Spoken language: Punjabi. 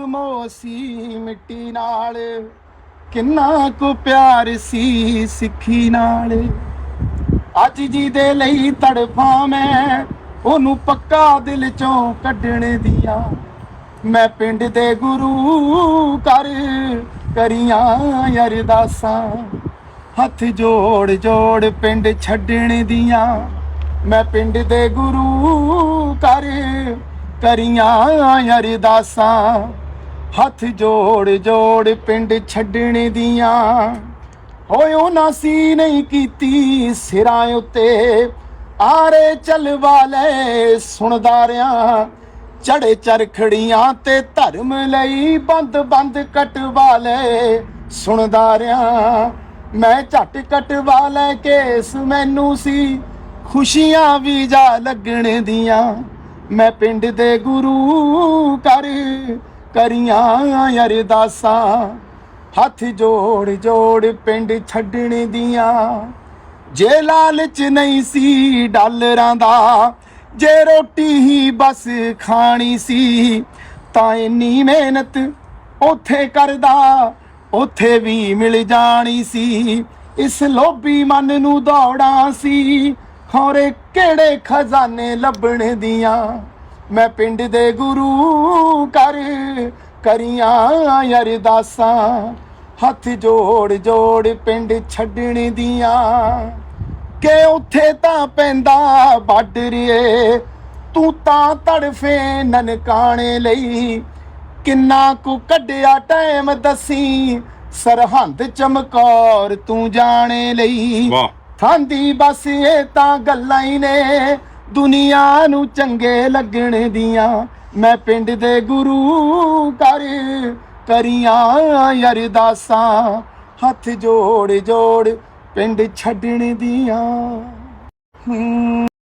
ਮੋਸੀ ਮਿੱਟੀ ਨਾਲ, ਕਿੰਨਾ ਕੁ ਪਿਆਰ ਸੀ ਸਿੱਖੀ ਨਾਲ। ਅੱਜ ਜੀ ਦੇ ਲਈ ਤੜਫਾਂ ਮੈਂ, ਉਹਨੂੰ ਪੱਕਾ ਦਿਲ ਚੋਂ ਕੱਢਣ ਦੀਆਂ। ਮੈਂ ਪਿੰਡ ਦੇ ਗੁਰੂ ਕਰ ਕਰੀਆਂ ਅਰਦਾਸਾਂ। ਹੱਥ ਜੋੜ ਜੋੜ ਪਿੰਡ ਛੱਡਣ ਦੀਆਂ। ਮੈਂ ਪਿੰਡ ਦੇ ਗੁਰੂ ਕਰ ਕਰੀਆਂ ਅਰਦਾਸਾਂ। ਹੱਥ ਜੋੜ ਜੋੜ ਪਿੰਡ ਛੱਡਣ ਦੀਆਂ। ਹੋਏ ਉਹਨਾਂ ਸੀ ਨਹੀਂ ਕੀਤੀ, ਸਿਰਾਂ ਉੱਤੇ ਆਰੇ ਚੱਲ ਵਾਲੇ ਸੁਣਦਾ ਚੜੇ ਚਰਖੜੀਆਂ ਤੇ ਧਰਮ ਲਈ ਬੰਦ ਬੰਦ ਕਟਵਾ ਲੈ ਸੁਣਦਾ ਰਿਆਂ ਮੈਂ ਝਟ ਕਟਵਾ ਲੈ ਕੇਸ ਮੈਨੂੰ ਸੀ, ਖੁਸ਼ੀਆਂ ਵੀ ਜਾ ਲੱਗਣ ਦੀਆਂ। ਮੈਂ ਪਿੰਡ ਦੇ ਗੁਰੂ ਕਰ ਕਰੀਆਂ ਅਰਦਾਸਾਂ ਹੱਥ ਜੋੜ ਜੋੜ ਪਿੰਡ ਛੱਡਣ ਦੀਆਂ। ਜੇ ਲਾਲਚ ਨਹੀਂ ਸੀ ਡਾਲਰਾਂ ਦਾ। ਜੇ ਰੋਟੀ ਹੀ ਬਸ ਖਾਣੀ ਸੀ, ਤਾਂ ਇੰਨੀ ਮਿਹਨਤ ਉਥੇ ਕਰਦਾ। ਉਥੇ ਵੀ ਮਿਲ ਜਾਣੀ ਸੀ। ਇਸ ਲੋਭੀ ਮਨ ਨੂੰ ਦੌੜਾਂ ਸੀ। ਖੋਰੇ ਕਿਹੜੇ ਖਜ਼ਾਨੇ ਲੱਭਣ ਦੀਆਂ। ਮੈਂ ਪਿੰਡ ਦੇ ਗੁਰੂ ਕਰ ਕਰੀਆਂ ਅਰਦਾਸਾਂ ਹੱਥ ਜੋੜ ਜੋੜ ਪਿੰਡ ਛੱਡਣ ਦੀਆਂ। ਕਿ ਉੱਥੇ ਤਾਂ ਪੈਂਦਾ ਬਾਡਰੀਏ ਤੂੰ ਤਾਂ ਤੜਫੇ ਨਨਕਾਣੇ ਲਈ। ਕਿੰਨਾ ਕੁ ਕੱਢਿਆ ਟਾਈਮ ਦੱਸੀ ਸਰਹੰਦ ਚਮਕੌਰ ਤੂੰ ਜਾਣੇ ਲਈ। ਵਾਹ। ਥਾਂਦੀ ਬਸ ਇਹ ਤਾਂ ਗੱਲਾਂ ਹੀ ਨੇ ਦੁਨੀਆ ਨੂੰ ਚੰਗੇ ਲੱਗਣ ਦੀਆਂ। ਮੈਂ ਪਿੰਡ ਦੇ ਗੁਰੂ ਕਰ ਕਰੀਆਂ ਅਰਦਾਸਾਂ। ਹੱਥ ਜੋੜ ਜੋੜ ਪਿੰਡ ਛੱਡਣ ਦੀਆਂ।